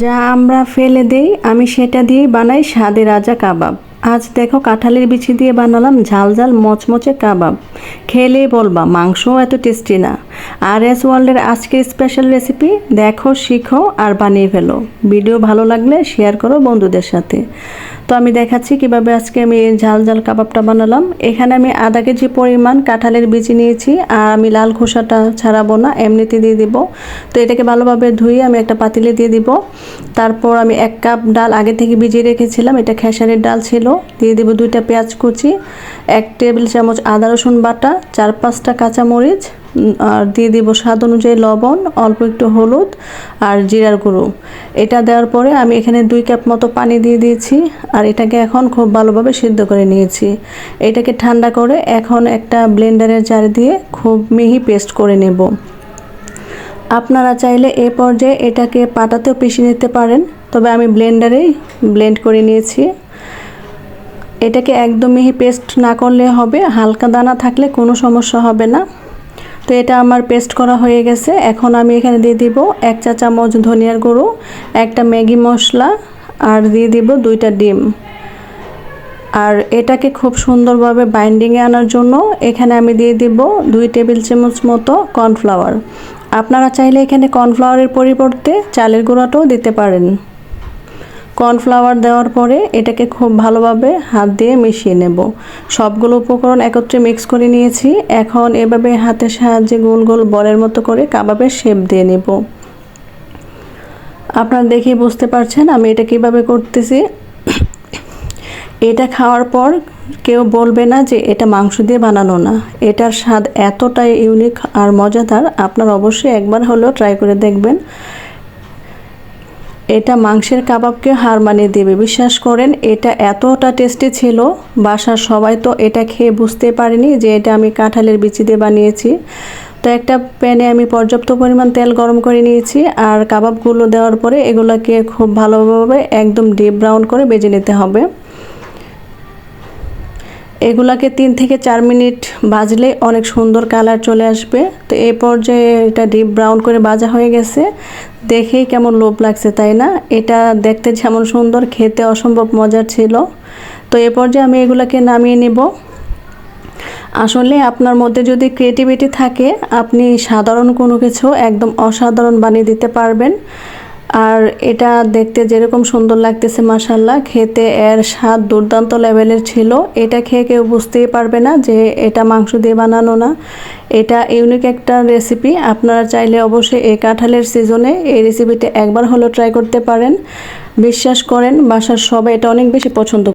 যা আমরা ফেলে দেই আমি সেটা দিয়েই বানাই স্বাদে রাজা কাবাব। আজ দেখো কাঁঠালের বিচি দিয়ে বানালাম ঝাল ঝাল মচমচে কাবাব। খেলে বলবা, মাংসও এত টেস্টি না। আর এস ওয়ার্ল্ডের আজকের স্পেশাল রেসিপি দেখো, শিখো আর বানিয়ে ফেলো। ভিডিও ভালো লাগলে শেয়ার করো বন্ধুদের সাথে। তো আমি দেখাচ্ছি কীভাবে আজকে আমি ঝাল ঝাল কাবাবটা বানালাম। এখানে আমি আধা কেজি পরিমাণ কাঁঠালের বিচি নিয়েছি আর আমি লাল খোসাটা ছাড়াবো না, এমনিতে দিয়ে দিব। তো এটাকে ভালোভাবে ধুয়ে আমি একটা পাতিলে দিয়ে দিব। তারপর আমি এক কাপ ডাল আগে থেকে ভিজিয়ে রেখেছিলাম, এটা খেসারির ডাল ছিল। দিয়ে দিব দুইটা পেঁয়াজ কুচি, এক টেবিল চামচ আদা রসুন বাটা, চার পাঁচটা কাঁচামরিচ আর দিয়ে দিব স্বাদ অনুযায়ী লবণ, অল্প একটু হলুদ আর জিরার গুঁড়ো। এটা দেওয়ার পরে আমি এখানে দুই কাপ মতো পানি দিয়ে দিয়েছি আর এটাকে এখন খুব ভালোভাবে সিদ্ধ করে নিয়েছি। এটাকে ঠান্ডা করে এখন একটা ব্লেন্ডারের জার দিয়ে খুব মিহি পেস্ট করে নেব। আপনারা চাইলে এ পর্যায়ে এটাকে পাটাতেও পিষে নিতে পারেন, তবে আমি ব্লেন্ডারেই ব্লেন্ড করে নিয়েছি। এটাকে একদম মিহি পেস্ট না করলে হবে, হালকা দানা থাকলে কোনো সমস্যা হবে না। তো এটা আমার পেস্ট করা হয়ে গেছে। এখন আমি এখানে দিয়ে দিব এক চা চামচ ধনিয়ার গুঁড়ো, একটা ম্যাগি মশলা, আর দিয়ে দিব দুইটা ডিম। আর এটাকে খুব সুন্দরভাবে বাইন্ডিংয়ে আনার জন্য এখানে আমি দিয়ে দিব দুই টেবিল চামচ মতো কর্নফ্লাওয়ার। আপনারা চাইলে এখানে কর্নফ্লাওয়ারের পরিবর্তে চালের গুঁড়াটাও দিতে পারেন। কর্নফ্লাওয়ার দেওয়ার পরে এটাকে খুব ভালোভাবে হাত দিয়ে মিশিয়ে নেব। সবগুলো উপকরণ একত্রে মিক্স করে নিয়েছি। এখন এভাবে হাতের সাহায্যে গোল গোল বলের মতো করে কাবাবের শেপ দিয়ে নেব। আপনারা দেখে বুঝতে পারছেন আমি এটা কীভাবে করতেছি। এটা খাওয়ার পর কেউ বলবে না যে এটা মাংস দিয়ে বানানো না। এটার স্বাদ এতটাই ইউনিক আর মজাদার, আপনারা অবশ্যই একবার হলেও ট্রাই করে দেখবেন। এটা মাংসের কাবাবকে হার মানিয়ে দেবে। বিশ্বাস করেন, এটা এতটা টেস্টি ছিল, বাসার সবাই তো এটা খেয়ে বুঝতে পারেনি যে এটা আমি কাঁঠালের বিচি দিয়ে বানিয়েছি। তো একটা প্যানে আমি পর্যাপ্ত পরিমাণ তেল গরম করে নিয়েছি আর কাবাবগুলো দেওয়ার পরে এগুলোকে খুব ভালোভাবে একদম ডিপ ব্রাউন করে বেজে নিতে হবে। এগুলাকে তিন থেকে চার মিনিট বাজলে অনেক সুন্দর কালার চলে আসবে। তো এই পর্যায়ে এটা ডিপ ব্রাউন করে ভাজা হয়ে গেছে। দেখেই কেমন লোভ লাগছে, তাই না? এটা দেখতে যেমন সুন্দর, খেতে অসম্ভব মজার ছিল। তো এ পর্যায়ে আমি এগুলোকে নামিয়ে নেব। আসলে আপনার মধ্যে যদি ক্রিয়েটিভিটি থাকে, আপনি সাধারণ কোনো কিছু একদম অসাধারণ বানিয়ে দিতে পারবেন। আর এটা দেখতে যেরকম সুন্দর লাগতেছে মাসাল্লাহ খেতে এর স্বাদ দুর্দান্ত লেভেলের ছিল। এটা খেয়ে কেউ বুঝতেই পারবে না যে এটা মাংস দিয়ে বানানো না। এটা ইউনিক একটা রেসিপি আপনারা চাইলে অবশ্যই এই কাঁঠালের সিজনে এই রেসিপিটা একবার হলো ট্রাই করতে পারেন। বিশ্বাস করেন, বাসার সবাই এটা অনেক বেশি পছন্দ